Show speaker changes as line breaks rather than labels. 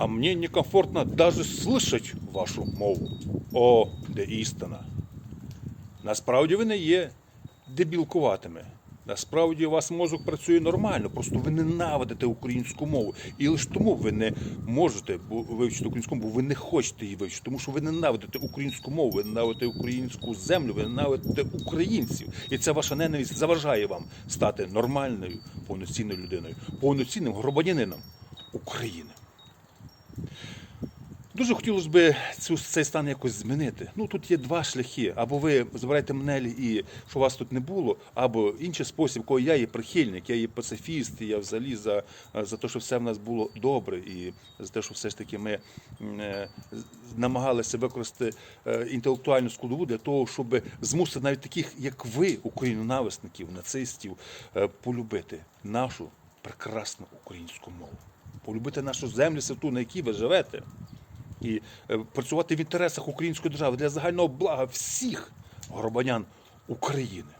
а мне некомфортно даже слышать вашу мову. О, де істина. Насправді ви не є дебілкуватими. Насправді у вас мозок працює нормально, просто ви ненавидите українську мову. І лише тому ви не можете вивчити українську мову, бо ви не хочете її вивчити, тому що ви ненавидите українську мову, ви ненавидите українську землю, ви ненавидите українців. І ця ваша ненависть заважає вам стати нормальною, повноцінною людиною, повноцінним громадянином України. Дуже хотілося б цю, цей стан якось змінити. Ну тут є два шляхи. Або ви забираєте мене і що вас тут не було, або інший спосіб, коли я є прихильник, я є пацифіст, і я взагалі за, за те, що все в нас було добре, і за те, що все ж таки ми е, намагалися використати е, інтелектуальну складову для того, щоб змусити навіть таких, як ви, українонависників, нацистів, е, полюбити нашу прекрасну українську мову, полюбити нашу землю святу, на якій ви живете і е, працювати в інтересах української держави для загального блага всіх громадян України.